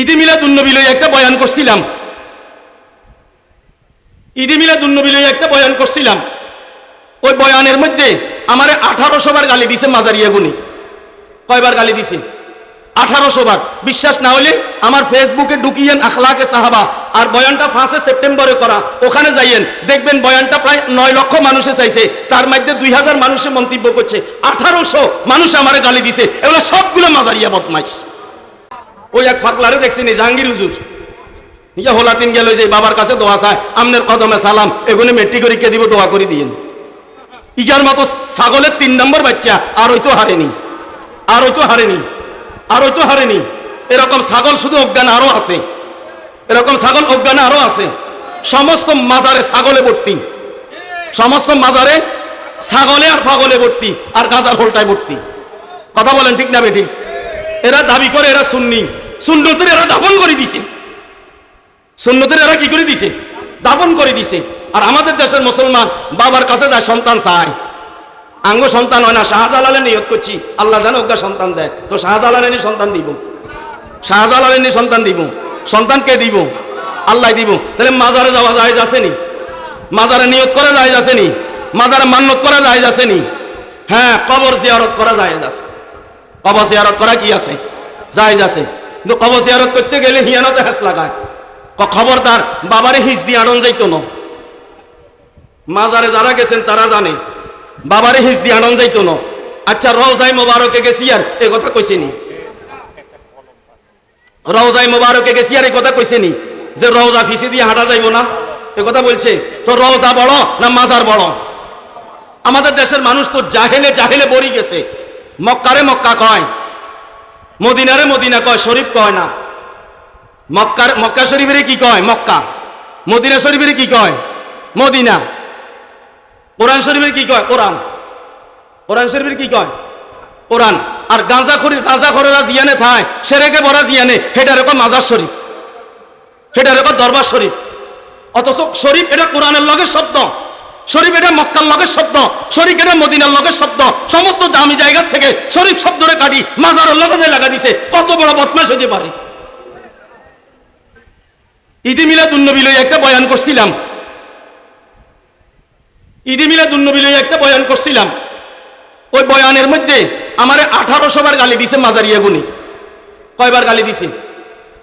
ঈদে মিলাদুন্নবী লই একটা বয়ান করছিলাম। ঈদে মিলাদুন্নবী লই একটা বয়ান করছিলাম। ওই বয়ানের মধ্যে আমারে আঠারোশো বার গালি দিছে মাজারিয়া গুনি কয়বার গালি দিছে? আঠারোশো বার। বিশ্বাস না হলে আমার ফেসবুকে ঢুকিয়েন আখলাকে সাহাবা। আর বয়ানটা ফাঁসে সেপ্টেম্বরে করা। ওখানে যাইয়েন। দেখবেন বয়ানটা প্রায় নয় লক্ষ মানুষে চাইছে। তার মধ্যে দুই হাজার মানুষে মন্তব্য করছে। আঠারোশো মানুষ আমারে গালি দিছে। এগুলো সবগুলো মাজারিয়া বদমাইশ। ওই এক ফাকলারে দেখছি নি, জাহাঙ্গীর হুজুর। ইয়া হোলাতিন গেল যে বাবার কাছে দোয়া চায়, আমনের কদমে সালাম এগুলো মেট্রিক পরীক্ষা দিব, দোয়া করে দিয়েন। ইগার মতো ছাগলের তিন নম্বর বাচ্চা, আর ওই তো হারেনি। আর ওই তো হারেনি। আর ওই তো হারেনি। এরকম ছাগল শুধু অজ্ঞান আরও আছে। এরকম ছাগল অজ্ঞান আরও আছে। সমস্ত মাজারে ছাগলে ভর্তি। সমস্ত মাজারে ছাগলে আর পাগলে ভর্তি, আর গাজার হোলটায় ভর্তি। কথা বলেন ঠিক না বেঠিক এরা দাবি করে, এরা সুন্নি। সুন্নতের এরা দাপন করে দিছে। সুন্নতের এরা কি করে দিছে? দাপন করে দিছে। আর আমাদের দেশের মুসলমান বাবার কাছে যায় সন্তান চায়। আঙ্গ সন্তান হয় না শাহজালালে নিয়ত করছি। আল্লাহ জানে ওকে সন্তান দেয়। তো শাহজালালে নি সন্তান দিব? শাহজালালে নি সন্তান দিব? সন্তানকে দিব? আল্লাহ দিব। তাহলে মাজারে যাওয়া যায় যাচ্ছেনি মাজারে নিয়ত করা যায় যাচ্ছেনি মাজারে মান্যত করা যায় যাচ্ছেনি হ্যাঁ কবর জিয়ারত করা যায় যাচ্ছে। কবর জিয়ারত করা কি আছে? জায়েজ আছে কিন্তু কবর জিয়ারত করতে গেলে হিয়ানতে হাস লাগায়। ক- খবরদার, বাবারে হিস দিয়ে আনন যাইতো না। মাজারে যারা গেছেন তারা জানে, বাবারে হিস দিয়ে আনন যাইতো না। আচ্ছা রওজাই মোবারকে গেছি আর এ কথা কইছে নি? রওজাই মোবারকে গেছি আর এ কথা কইছে নি? যে রওজা ফিসি দিয়ে হাঁটা যাইবো না? এ কথা বলছে, তো রওজা বড় না মাজার বড়? আমাদের দেশের মানুষ তো জাহেলে জাহেলে বড়ি গেছে। মক্কারে মক্কা কয় মদিনারে মদিনা কয়, শরীফ কয় না। মক্কার মক্কা শরীফের কি কয়? মক্কা। মদিনা শরীফের কি কয়? মদিনা। কোরআন শরীফের কি কয়? কোরআন। কোরআন শরীফের কি কয়? কোরআন। আর গাঁজা খরি গাঁজা খরেরা জিয়ানে থায়, সেরেকে বড়া জিয়ানে হেটার কয় মাজার শরীফ। হেটার কয় দরবার শরীফ। অথচ শরীফ এটা কোরআনের লগের শব্দ। শরীফ এটা মক্কার লগের শব্দ, শরীফ এটা মদিনার লগের শব্দ। সমস্ত দামি জায়গা থেকে শরীফ শব্দরে কাটি, মাজারের লগে লাগা দিছে, কত বড় বদমাশ হতে পারে। ঈদে মিলাদুন্নবী লই একটা বয়ান করছিলাম। ঈদে মিলাদুন্নবী একটা বয়ান করছিলাম। ওই বয়ানের মধ্যে আমারে আঠারোশো বার গালি দিছে মাজারিয়া গুনি কয়বার গালি দিছে?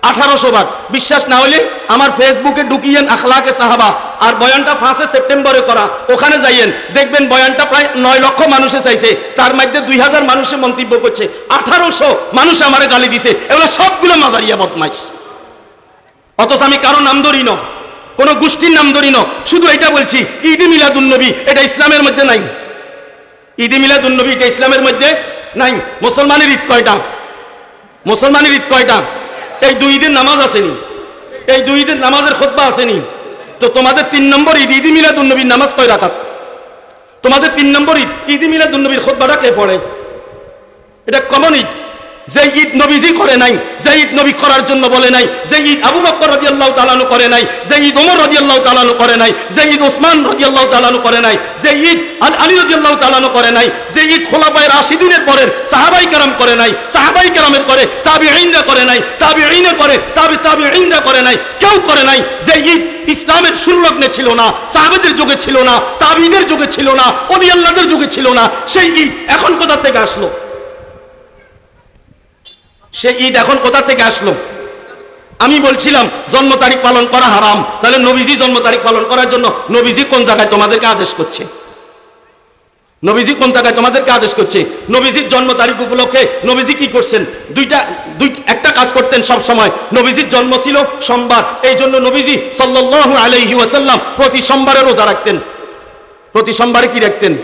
আঠারোশো বার। বিশ্বাস না হলে আমার ফেসবুকে ঢুকিয়েন আখলাকে সাহাবা। আর বয়ানটা ফাঁসে সেপ্টেম্বরে করা। ওখানে যাইয়েন, দেখবেন বয়ানটা প্রায় নয় লক্ষ মানুষে চাইছে। তার মধ্যে দুই হাজার মানুষে মন্তব্য করছে। আঠারোশো মানুষ আমারে গালি দিছে। এগুলো সবগুলো মাজারিয়া বদমাইশ। অথচ আমি কারও নাম ধরি না। কোনো গোষ্ঠীর নাম ধরি না। শুধু এটা বলছি, ঈদে মিলাদুন্নবী এটা ইসলামের মধ্যে নাই। ঈদে মিলাদুন্নবী এটা ইসলামের মধ্যে নাই। মুসলমানের ঈদ কয়টা? মুসলমানের ঈদ কয়টা? এই দুই ঈদের নামাজ আসেনি। এই দুই ঈদের নামাজের খোদ্া আসেনি। তো তোমাদের তিন নম্বর ঈদ ঈদি মিলাদুন্নবীর নামাজ কয় রাখাত তোমাদের তিন নম্বর ঈদ ঈদি মিলাদুন্নবীর খোদ্বাটা কে পড়ে? এটা কমন ঈদ। যে ঈদ নবীজি করে নাই যে ঈদ নবী করার জন্য বলে নাই যে ঈদ আবু বকর রাদিয়াল্লাহু তাআলা করে নাই যে ঈদ ওমর রাদিয়াল্লাহু তাআলা করে নাই যে ঈদ ওসমান রাদিয়াল্লাহু তাআলা করে নাই যে ঈদ আল- আলী রাদিয়াল্লাহু তাআলা করে নাই যে ঈদ খোলাফায়ে রাশিদিনের পরের সাহাবাই কেরাম করে নাই, সাহাবাই কেরামের করে তাবিঈনরা করে নাই, তাবিঈনের পরে তাবি, তাবিঈনরা করে নাই, কেউ করে নাই যে ঈদ ইসলামের সুরলগ্নে ছিল না, সাহাবেদের যুগে ছিল না, তাবিদের যুগে ছিল না অলি আল্লাহদের যুগে ছিল না, সেই ঈদ এখন কোথা থেকে আসলো? সে ঈদ এখন কোথা থেকে আসলো? আমি বলছিলাম, জন্ম তারিখ পালন করা হারাম। তাহলে নবীজি জন্ম তারিখ পালন করার জন্য নবীজি কোন জায়গায় তোমাদেরকে আদেশ করছে? নবীজি কোন জায়গায় তোমাদেরকে আদেশ করছে? নবীজির জন্ম তারিখ উপলক্ষে নবীজি কি করছেন? দুইটা, দুই, একটা কাজ করতেন সব সময়। নবীজির জন্ম ছিল সোমবার। এই জন্য নবীজি সাল্লাল্লাহু আলাইহি ওয়াসাল্লাম প্রতি সোমবারে রোজা রাখতেন। প্রতি সোমবারে কি রাখতেন?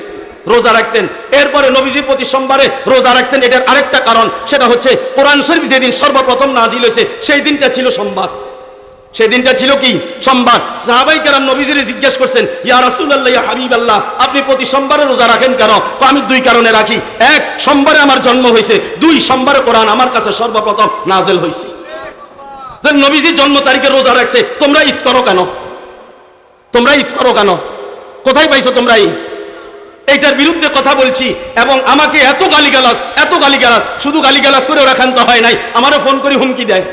রোজা রাখতেন। এরপরে নবীজি প্রতি সোমবারে রোজা রাখতেন। এটার আরেকটা কারণ, সেটা হচ্ছে কোরআন শরীফ যেদিন সর্বপ্রথম নাজিল হয়েছে, সেই দিনটা ছিল সোমবার। সেই দিনটা ছিল কি? সোমবার। সাহাবাই কেরাম নবীজিরে জিজ্ঞেস করছেন, ইয়া রাসূলুল্লাহ, ইয়া হাবিবাল্লাহ, আপনি প্রতি সোমবারে রোজা রাখেন কেন? তো আমি দুই কারণে রাখি। এক, সোমবারে আমার জন্ম হয়েছে। দুই, সোমবারে কোরআন আমার কাছে সর্বপ্রথম নাজেল হয়েছে। নবীজির জন্ম তারিখে রোজা রাখছে। তোমরা ঈদ করো কেন? তোমরা ঈদ করো কেন? কোথায় পাইছো তোমরা ঈদ? এইটার বিরুদ্ধে কথা বলছি এবং আমাকে এত গালিগালাজ এত গালিগালাজ, শুধু গালিগালাজ করে ওরা ক্ষান্ত হয় নাই। আমারও ফোন করে হুমকি দেয়।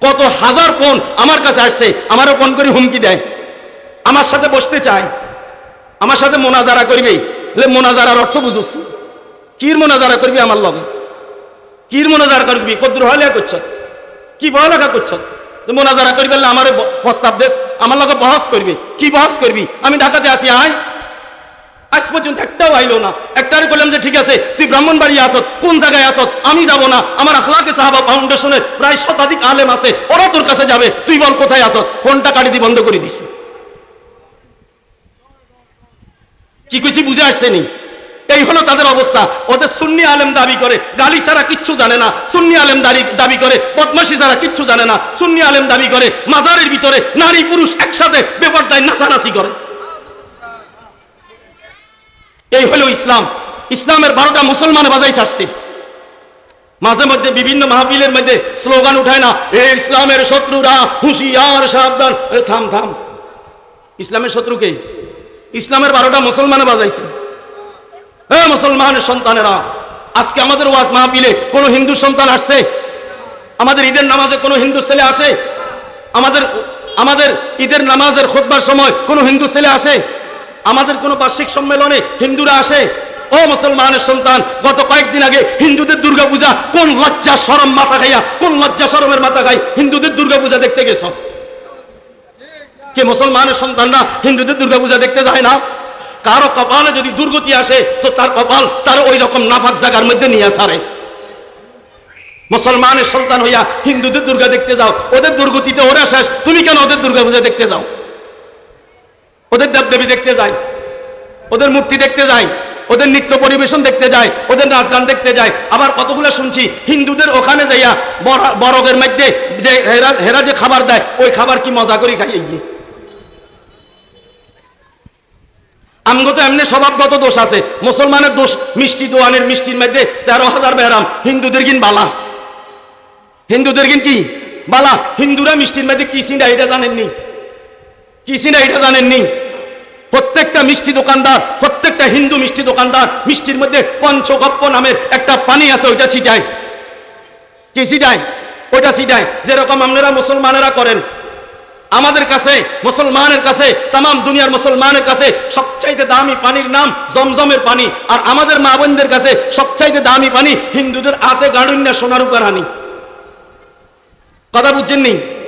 কত হাজার ফোন আমার কাছে আসছে, আমারও ফোন করে হুমকি দেয়। আমার সাথে বসতে চায়। আমার সাথে মোনাজারা করবে। বলে মোনাজারার অর্থ বুঝুস। কির মোনাজারা করবি আমার লগে? কির মোনাজারা করবি? কদ্দুর হলে করছ? কি পড়ালেখা করছ? মোনাজারা করবি আমার প্রস্তাব দেশ আমার লগে বহস করবি। কি বহস করবি? আমি ঢাকাতে আসি আয়। আজ পর্যন্ত একটাও আইলো না। একটারে বললাম যে, ঠিক আছে, তুই ব্রাহ্মণবাড়ি আসত কোন জায়গায় আসত আমি যাব না। আমার আখলাকে সাহাবা ফাউন্ডেশনের প্রায় শতাধিক আলেম আছে, ওরা তোর কাছে যাবে। তুই বল কোথায় আসত ফোনটা কাটি দিয়ে বন্ধ করে দিছি। কি কইছি বুঝে আসছে নি এই হলো তাদের অবস্থা। ওদের সুন্নি আলেম দাবি করে, গালি ছাড়া কিচ্ছু জানে না। সুন্নি আলেম দাবি দাবি করে, বদমাশি ছাড়া কিচ্ছু জানে না। সুন্নি আলেম দাবি করে, মাজারের ভিতরে নারী পুরুষ একসাথে ব্যাপারটায় নাচানাচি করে। এই হলো ইসলাম। ইসলামের বারোটা মুসলমান বাজাই ছাড়ছে। মাঝে মধ্যে বিভিন্ন মাহফিলের মধ্যে স্লোগান উঠায় না, এ ইসলামের শত্রুরা, হুঁশিয়ার, সাবধান। থাম থাম। ইসলামের শত্রুকে ইসলামের বারোটা মুসলমানে বাজাইছে। হ্যাঁ মুসলমানের সন্তানেরা, আজকে আমাদের ওয়াজ মাহফিলে কোনো হিন্দু সন্তান আসছে? আমাদের ঈদের নামাজে কোনো হিন্দু ছেলে আসে? আমাদের আমাদের ঈদের নামাজের খোদবার সময় কোনো হিন্দু ছেলে আসে? আমাদের কোনো বার্ষিক সম্মেলনে হিন্দুরা আসে? ও মুসলমানের সন্তান, গত কয়েকদিন আগে হিন্দুদের দুর্গাপূজা কোন লজ্জা সরম মাথা খাইয়া, কোন লজ্জা সরমের মাথা খাই, হিন্দুদের দুর্গাপূজা দেখতে গেছ? কে মুসলমানের সন্তানরা হিন্দুদের দুর্গাপূজা দেখতে যায় না? কারও কপালে যদি দুর্গতি আসে, তো তার কপাল তার ওই রকম নাফাক জায়গার মধ্যে নিয়ে সারে। মুসলমানের সন্তান হইয়া হিন্দুদের দুর্গা দেখতে যাও, ওদের দুর্গতিতে ওরা শেষ, তুমি কেন ওদের দুর্গা পূজা দেখতে যাও? ওদের দেবদেবী দেখতে যাই ওদের মূর্তি দেখতে যাই ওদের নৃত্য পরিবেশন দেখতে যায়, ওদের নাচ গান দেখতে যায়। আবার কতগুলো শুনছি, হিন্দুদের ওখানে যাইয়া বরা- বরফের মধ্যে যে হেরা হেরা যে খাবার দেয়, ওই খাবার কি মজা করে খাই এই আমগো তো এমনি স্বভাবগত দোষ আছে, মুসলমানের দোষ মিষ্টি দোয়ানের মিষ্টির মধ্যে তেরো হাজার বেরাম, হিন্দুদের কিন বালা। হিন্দুদের কিন কি? বালা, হিন্দুরা মিষ্টির মধ্যে কি সিন্ডা এটা জানেননি? কি সিন্ডা এটা জানেননি? প্রত্যেকটা মিষ্টি দোকানদার, প্রত্যেকটা হিন্দু মিষ্টি দোকানদার, মিষ্টির মধ্যে পঞ্চগপ্প নামের একটা পানি আছে, ওইটা ছিটায়। কি ছিটায়? ওইটা ছিটায়। যেরকম আপনারা মুসলমানেরা করেন। আমাদের কাছে, মুসলমানের কাছে তাম দুনিয়ার মুসলমানের কাছে সবচাইতে দামি পানির নাম জমজমের পানি। আর আমাদের মা বোনদের কাছে সবচাইতে দামি পানি হিন্দুদের হাতে গাড়ুন্যা সোনার উপর হানি। কথা বুঝছেন নি?